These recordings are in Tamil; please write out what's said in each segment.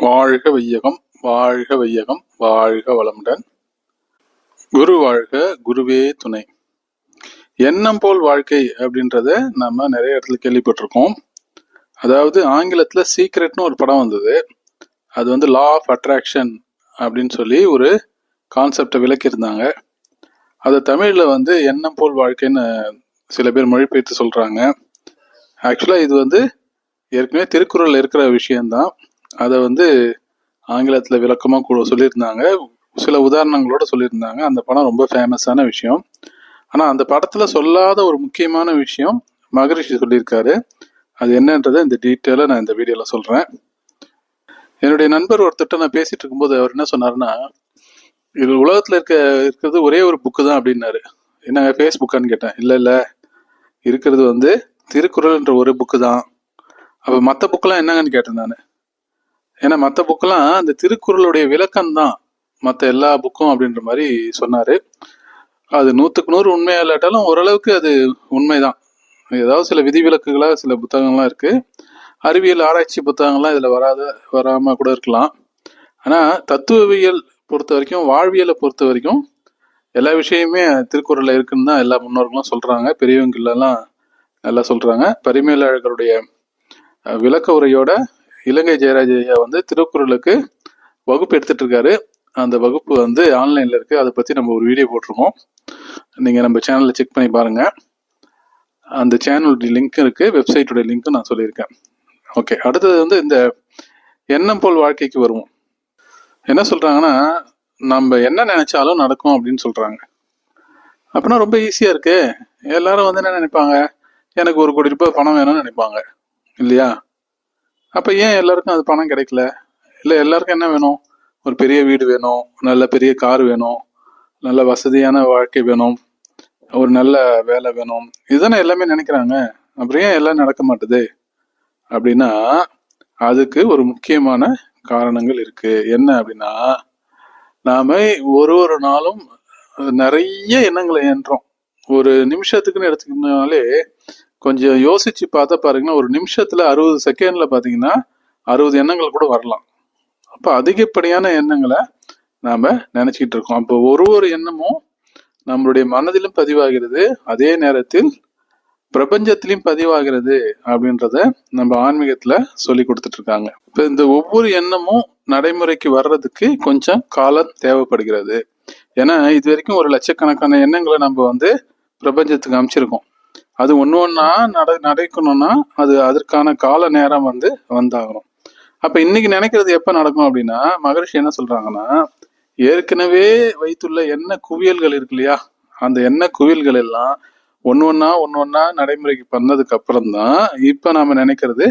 வாழ்க வையகம் வாழ்க வையகம் வாழ்க வளமுடன். குரு வாழ்க குருவே துணை. எண்ணம் போல் வாழ்க்கை அப்படின்றத நம்ம நிறைய இடத்துல கேள்விப்பட்டிருக்கோம். அதாவது ஆங்கிலத்துல சீக்ரெட்னு ஒரு படம் வந்தது. அது வந்து லா ஆஃப் அட்ராக்ஷன் அப்படின்னு சொல்லி ஒரு கான்செப்டை விளக்கியிருந்தாங்க. அதை தமிழில் வந்து எண்ணம் போல் வாழ்க்கைன்னு சில பேர் மொழிபெயர்த்து சொல்கிறாங்க ஆக்சுவலாக இது வந்து ஏற்கனவே திருக்குறளில் இருக்கிற விஷயம்தான். அதை வந்து ஆங்கிலத்தில் விளக்கமாக சொல்லியிருந்தாங்க. சில உதாரணங்களோட சொல்லியிருந்தாங்க. அந்த படம் ரொம்ப ஃபேமஸான விஷயம். ஆனால் அந்த படத்தில் சொல்லாத ஒரு முக்கியமான விஷயம் மகரிஷி சொல்லியிருக்காரு. அது என்னன்றதை இந்த டீட்டெயிலாக நான் இந்த வீடியோவில் சொல்கிறேன் என்னுடைய நண்பர் ஒருத்தர்கிட்ட நான் பேசிட்டு இருக்கும்போது அவர் என்ன சொன்னாருன்னா இது உலகத்தில் இருக்க இருக்கிறது ஒரே ஒரு புக்கு தான் அப்படின்னாரு. என்னங்க ஃபேஸ்புக்கான்னு கேட்டேன். இல்லை இல்லை. இருக்கிறது வந்து திருக்குறள்ன்ற ஒரு புக்கு தான். அப்போ மற்ற புக்கெல்லாம் என்னங்கன்னு கேட்டேன் நான். ஏன்னா மற்ற புக்கெல்லாம் அந்த திருக்குறளுடைய விளக்கம் தான் மற்ற எல்லா புக்கும் அப்படின்ற மாதிரி சொன்னார். அது நூற்றுக்கு நூறு உண்மையாக இல்லாட்டாலும் ஓரளவுக்கு அது உண்மைதான். ஏதாவது சில விதிவிலக்குகளாக சில புத்தகங்கள்லாம் இருக்குது அறிவியல் ஆராய்ச்சி புத்தகங்கள்லாம் இதில் வராத வராமல் கூட இருக்கலாம். ஆனால் தத்துவவியல் பொறுத்த வரைக்கும் வாழ்வியலை பொறுத்த வரைக்கும் எல்லா விஷயமே திருக்குறளில் இருக்குன்னு தான் எல்லா முன்னோர்களும் சொல்கிறாங்க பெரியவங்களெல்லாம் நல்லா சொல்கிறாங்க பரிமேலழகருடைய விளக்க உரையோட இலங்கை ஜெயராஜ் ஐயா வந்து திருக்குறளுக்கு வகுப்பு எடுத்துட்டு இருக்காரு அந்த வகுப்பு வந்து ஆன்லைனில் இருக்குது அதை பற்றி நம்ம ஒரு வீடியோ போட்டிருக்கோம். நீங்கள் நம்ம சேனலில் செக் பண்ணி பாருங்கள் அந்த சேனலுடைய லிங்க் இருக்குது வெப்சைட்டுடைய லிங்க்கும் நான் சொல்லியிருக்கேன். ஓகே அடுத்தது வந்து இந்த எண்ணம் போல் வாழ்க்கைக்கு வருவோம். என்ன சொல்கிறாங்கன்னா நம்ம என்ன நினைச்சாலும் நடக்கும் அப்படின்னு சொல்கிறாங்க அப்படின்னா ரொம்ப ஈஸியாக இருக்கு. எல்லாரும் வந்து என்ன நினைப்பாங்க? எனக்கு ஒரு கோடி ரூபாய் பணம் வேணும்னு நினைப்பாங்க. இல்லையா? அப்போ ஏன் எல்லாருக்கும் அது பணம் கிடைக்கல? இல்லை எல்லாருக்கும் என்ன வேணும்? ஒரு பெரிய வீடு வேணும் நல்ல பெரிய கார் வேணும் நல்ல வசதியான வாழ்க்கை வேணும் ஒரு நல்ல வேலை வேணும். இதுதானே எல்லாமே நினைக்கிறாங்க. அப்புறம் ஏன் எல்லாம் நடக்க மாட்டுது? அப்படின்னா அதுக்கு ஒரு முக்கியமான காரணங்கள் இருக்கு. என்ன அப்படின்னா நாம ஒரு ஒரு நாளும் நிறைய எண்ணங்களை ஏன்றோம். ஒரு நிமிஷத்துக்குன்னு எடுத்துக்கிட்டனாலே கொஞ்சம் யோசிச்சு பார்த்தா பாருங்கன்னா ஒரு நிமிஷத்துல அறுபது செகண்ட்ல பாத்தீங்கன்னா அறுபது எண்ணங்கள் கூட வரலாம். அப்போ அதிகப்படியான எண்ணங்களை நாம நினைச்சிக்கிட்டு இருக்கோம். அப்போ ஒரு ஒரு எண்ணமும் நம்மளுடைய மனதிலும் பதிவாகிறது அதே நேரத்தில் பிரபஞ்சத்திலையும் பதிவாகிறது அப்படின்றத நம்ம ஆன்மீகத்துல சொல்லி கொடுத்துட்டு இருக்காங்க. இப்போ இந்த ஒவ்வொரு எண்ணமும் நடைமுறைக்கு வர்றதுக்கு கொஞ்சம் காலம் தேவைப்படுகிறது. ஏன்னா இது வரைக்கும் ஒரு லட்சக்கணக்கான எண்ணங்களை நம்ம வந்து பிரபஞ்சத்துக்கு அமைச்சிருக்கோம் அது ஒன்று ஒன்றா நட நடக்கணும்னா அது அதற்கான கால நேரம் வந்து வந்தாகணும். அப்போ இன்னைக்கு நினைக்கிறது எப்போ நடக்கும் அப்படின்னா மகரிஷி என்ன சொல்கிறாங்கன்னா ஏற்கனவே வைத்துள்ள என்ன குவியல்கள் இருக்கு இல்லையா? அந்த என்ன குவியல்கள் எல்லாம் ஒன்று ஒன்றா ஒன்று ஒன்றா நடைமுறைக்கு பண்ணதுக்கு அப்புறம் தான் இப்போ நாம் நினைக்கிறது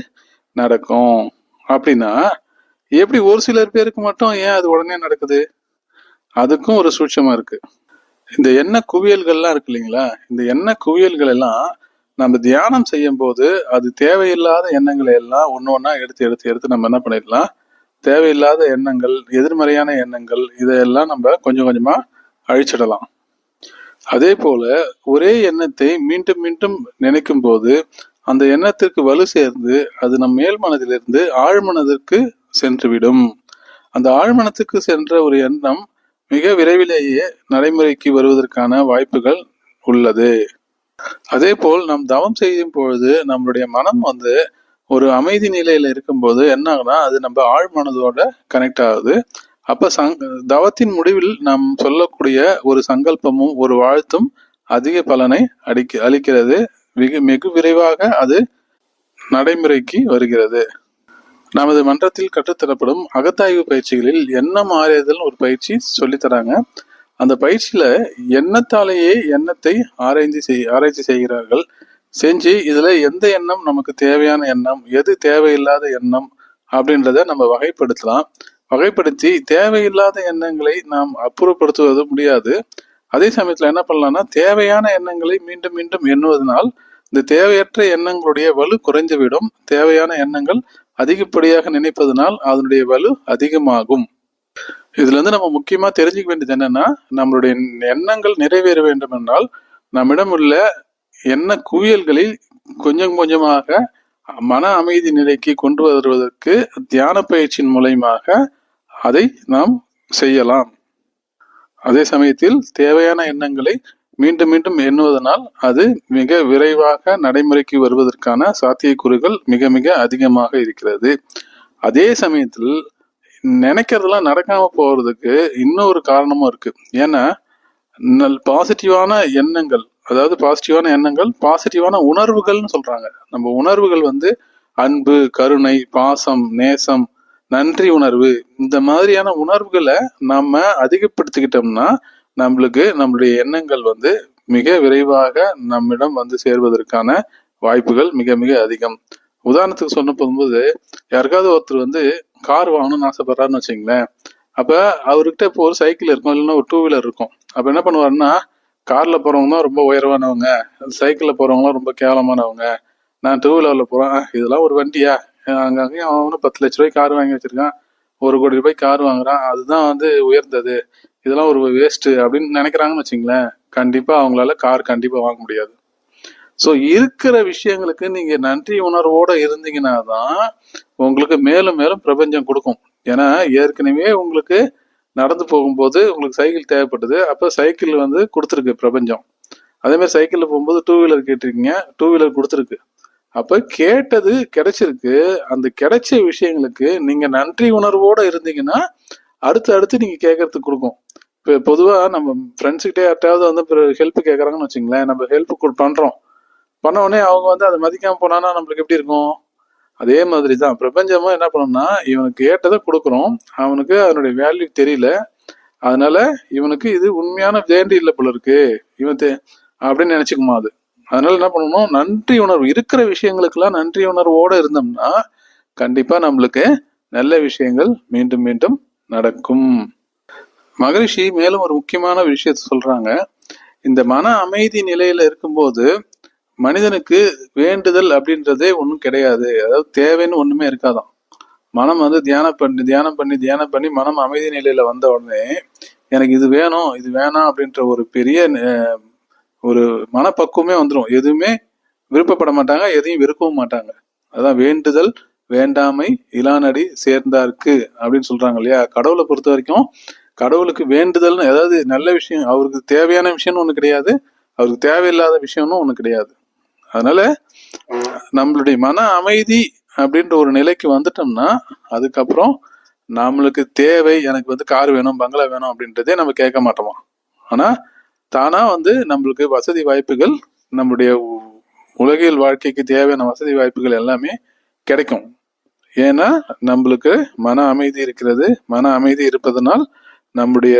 நடக்கும். அப்படின்னா எப்படி ஒரு சிலர் பேருக்கு மட்டும் ஏன் அது உடனே நடக்குது? அதுக்கும் ஒரு சூட்சமாக இருக்குது இந்த எண்ணெய் குவியல்கள்லாம் இருக்கு இல்லைங்களா? இந்த எண்ணெய் குவியல்கள் எல்லாம் நம்ம தியானம் செய்யும் போது அது தேவையில்லாத எண்ணங்களை எல்லாம் ஒன்று ஒன்றா எடுத்து எடுத்து எடுத்து நம்ம என்ன பண்ணிடலாம்? தேவையில்லாத எண்ணங்கள் எதிர்மறையான எண்ணங்கள் இதையெல்லாம் நம்ம கொஞ்சம் கொஞ்சமாக அழிச்சிடலாம். அதே போல ஒரே எண்ணத்தை மீண்டும் மீண்டும் நினைக்கும் போது அந்த எண்ணத்திற்கு வலு சேர்ந்து அது நம் மேல் மனதிலிருந்து ஆழ்மனதிற்கு சென்றுவிடும். அந்த ஆழ்மனத்துக்கு சென்ற ஒரு எண்ணம் மிக விரைவிலேயே நடைமுறைக்கு வருவதற்கான வாய்ப்புகள் உள்ளது. அதே போல் நாம் தவம் செய்யும் பொழுது நம்மளுடைய மனம் வந்து ஒரு அமைதி நிலையில இருக்கும்போது என்ன ஆகுனா அது நம்ம ஆழ்மனதோட கனெக்ட் ஆகுது. அப்ப சங் தவத்தின் முடிவில் நாம் சொல்லக்கூடிய ஒரு சங்கல்பமும் ஒரு வாழ்த்தும் அதிக பலனை அடிக்க அளிக்கிறது. மிக மிக விரைவாக அது நடைமுறைக்கு வருகிறது. நமது மன்றத்தில் கற்றுத்தரப்படும் அகத்தாய்வு பயிற்சிகளில் எண்ணம் ஆராய்தல் ஒரு பயிற்சி சொல்லித் தராங்க அந்த பயிற்சியில எண்ணத்தாலேயே எண்ணத்தை ஆராய்ச்சி செய் ஆராய்ச்சி செய்கிறார்கள். செஞ்சு இதுல எந்த எண்ணம் நமக்கு தேவையான எண்ணம் எது தேவையில்லாத எண்ணம் அப்படின்றத நம்ம வகைப்படுத்தலாம். வகைப்படுத்தி தேவையில்லாத எண்ணங்களை நாம் அப்புறப்படுத்துவது முடியாது. அதே சமயத்துல என்ன பண்ணலாம்னா தேவையான எண்ணங்களை மீண்டும் மீண்டும் எண்ணுவதனால் இந்த தேவையற்ற எண்ணங்களுடைய வலு குறைந்துவிடும். தேவையான எண்ணங்கள் அதிகப்படியாக நினைப்பதனால் அதனுடைய வலு அதிகமாகும். இதுல இருந்து நம்ம முக்கியமா தெரிஞ்சுக்க வேண்டியது என்னன்னா நம்மளுடைய எண்ணங்கள் நிறைவேற வேண்டும் என்றால் நம்மிடம் உள்ள எண்ண குவியல்களில் கொஞ்சம் கொஞ்சமாக மன அமைதி நிலைக்கு கொண்டு வருவதற்கு தியான பயிற்சியின் மூலயமாக அதை நாம் செய்யலாம். அதே சமயத்தில் தேவையான எண்ணங்களை மீண்டும் மீண்டும் எண்ணுவதனால் அது மிக விரைவாக நடைமுறைக்கு வருவதற்கான சாத்தியக்கூறுகள் மிக மிக அதிகமாக இருக்கிறது. அதே சமயத்தில் நினைக்கிறதெல்லாம் நடக்காம போறதுக்கு இன்னொரு காரணமும் இருக்கு. ஏன்னா நல் பாசிட்டிவான எண்ணங்கள் அதாவது பாசிட்டிவான எண்ணங்கள் பாசிட்டிவான உணர்வுகள்னு சொல்றாங்க. நம்ம உணர்வுகள் வந்து அன்பு கருணை பாசம் நேசம் நன்றி உணர்வு இந்த மாதிரியான உணர்வுகளை நம்ம அதிகப்படுத்திக்கிட்டோம்னா நம்மளுக்கு நம்மளுடைய எண்ணங்கள் வந்து மிக விரைவாக நம்மிடம் வந்து சேர்வதற்கான வாய்ப்புகள் மிக மிக அதிகம். உதாரணத்துக்கு சொன்ன போகும்போது யாருக்காவது ஒருத்தர் வந்து கார் வாங்கணும்னு ஆசைப்படுறாருன்னு வச்சுங்களேன். அப்போ அவர்கிட்ட இப்போ ஒரு சைக்கிள் இருக்கும் இல்லைன்னா ஒரு டூ வீலர் இருக்கும். அப்போ என்ன பண்ணுவாருன்னா காரில் போறவங்க தான் ரொம்ப உயர்வானவங்க சைக்கிளில் போகிறவங்களாம் ரொம்ப கேவலமானவங்க. நான் டூ வீலரில் போகிறேன் இதெல்லாம் ஒரு வண்டியா? அங்கே அவனும் பத்து லட்ச ரூபாய் கார் வாங்கி வச்சிருக்கான் ஒரு கோடி ரூபாய் கார் வாங்குறான் அதுதான் வந்து உயர்ந்தது. இதெல்லாம் ஒரு வேஸ்ட்டு அப்படின்னு நினைக்கிறாங்கன்னு வச்சுங்களேன் கண்டிப்பாக அவங்களால கார் கண்டிப்பாக வாங்க முடியாது. ஸோ இருக்கிற விஷயங்களுக்கு நீங்கள் நன்றி உணர்வோட இருந்தீங்கன்னா தான் உங்களுக்கு மேலும் மேலும் பிரபஞ்சம் கொடுக்கும். ஏன்னா ஏற்கனவே உங்களுக்கு நடந்து போகும்போது உங்களுக்கு சைக்கிள் தேவைப்பட்டது. அப்போ சைக்கிள் வந்து கொடுத்துருக்கு பிரபஞ்சம். அதே மாதிரி சைக்கிளில் போகும்போது டூ வீலர் கேட்டிருக்கீங்க டூ வீலர் கொடுத்துருக்கு. அப்போ கேட்டது கிடைச்சிருக்கு. அந்த கிடைச்ச விஷயங்களுக்கு நீங்க நன்றி உணர்வோடு இருந்தீங்கன்னா அடுத்து அடுத்து நீங்க கேட்கறதுக்கு கொடுக்கும். இப்போ பொதுவாக நம்ம ஃப்ரெண்ட்ஸ்கிட்டே யார்ட்டாவது வந்து ஹெல்ப் கேட்குறாங்கன்னு வச்சுங்களேன் நம்ம ஹெல்ப் பண்ணுறோம் பண்ண உடனே அவங்க வந்து அதை மதிக்காமல் போனான்னா நம்மளுக்கு எப்படி இருக்கும்? அதே மாதிரி தான் பிரபஞ்சமும் என்ன பண்ணணும்னா இவனுக்கு கேட்டதை கொடுக்குறோம். அவனுக்கு அதனுடைய வேல்யூ தெரியல. அதனால இவனுக்கு இது உண்மையான வேண்டி இல்லை போல இருக்கு. இவன் அப்படின்னு நினைச்சுக்குமா அது. அதனால என்ன பண்ணணும்? நன்றி உணர்வு. இருக்கிற விஷயங்களுக்கெல்லாம் நன்றி உணர்வோடு இருந்தோம்னா கண்டிப்பாக நம்மளுக்கு நல்ல விஷயங்கள் மீண்டும் மீண்டும் நடக்கும். மகரிஷி மேலும் ஒரு முக்கியமான விஷயத்த சொல்றாங்க. இந்த மன அமைதி நிலையில இருக்கும்போது மனிதனுக்கு வேண்டுதல் அப்படின்றதே ஒன்றும் கிடையாது. அதாவது தேவைன்னு ஒண்ணுமே இருக்காதான் மனம் வந்து தியானம் பண்ணி தியானம் பண்ணி தியானம் பண்ணி மனம் அமைதி நிலையில வந்த உடனே எனக்கு இது வேணும் இது வேணாம் அப்படின்ற ஒரு பெரிய ஒரு மனப்பக்குவமே வந்துடும் எதுவுமே விருப்பப்பட மாட்டாங்க எதையும் விருப்பவும் மாட்டாங்க. அதான் வேண்டுதல் வேண்டாமை இலானடி சேர்ந்தார்க்கு அப்படின்னு சொல்றாங்க இல்லையா? கடவுளை பொறுத்த வரைக்கும் கடவுளுக்கு வேண்டுதல்னு ஏதாவது நல்ல விஷயம் அவருக்கு தேவையான விஷயம்னு ஒண்ணு கிடையாது. அவருக்கு தேவையில்லாத விஷயம்னு ஒண்ணு கிடையாது. அதனால நம்மளுடைய மன அமைதி அப்படின்ற ஒரு நிலைக்கு வந்துட்டோம்னா அதுக்கப்புறம் நம்மளுக்கு தேவை எனக்கு வந்து கார் வேணும் பங்களா வேணும் அப்படின்றதே நம்ம கேட்க மாட்டோமா? ஆனா தானா வந்து நம்மளுக்கு வசதி வாய்ப்புகள் நம்மளுடைய உலகியல் வாழ்க்கைக்கு தேவையான வசதி வாய்ப்புகள் எல்லாமே கிடைக்கும். ஏன்னா நம்மளுக்கு மன அமைதி இருக்கிறது. மன அமைதி இருப்பதனால் நம்முடைய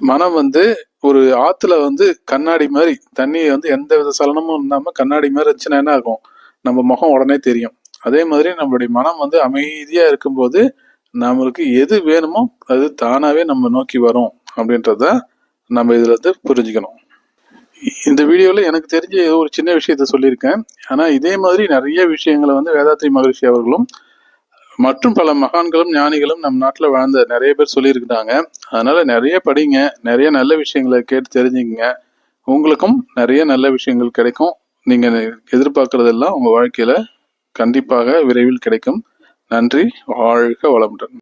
மனம் வந்து ஒரு ஆத்துல வந்து கண்ணாடி மாதிரி தண்ணியை வந்து எந்த வித சலனமும் இல்லாம கண்ணாடி மாதிரி இருந்துச்சுன்னா என்ன ஆகும்? நம்ம முகம் உடனே தெரியும். அதே மாதிரி நம்மளுடைய மனம் வந்து அமைதியா இருக்கும்போது நம்மளுக்கு எது வேணுமோ அது தானாவே நம்ம நோக்கி வரும் அப்படின்றத நம்ம இதுல இருந்து புரிஞ்சுக்கணும். இந்த வீடியோவில் எனக்கு தெரிஞ்ச ஏதோ ஒரு சின்ன விஷயத்த சொல்லியிருக்கேன். ஆனால் இதே மாதிரி நிறைய விஷயங்களை வந்து வேதாத்ரி மகரிஷி அவர்களும் மற்றும் பல மகான்களும் ஞானிகளும் நம் நாட்டில் வாழ்ந்த நிறைய பேர் சொல்லியிருக்கிறாங்க. அதனால் நிறைய படிங்க நிறைய நல்ல விஷயங்களை கேட்டு தெரிஞ்சுக்கங்க. உங்களுக்கும் நிறைய நல்ல விஷயங்கள் கிடைக்கும். நீங்கள் எதிர்பார்க்குறதெல்லாம் உங்கள் வாழ்க்கையில் கண்டிப்பாக விரைவில் கிடைக்கும். நன்றி வாழ்க வளமுடன்.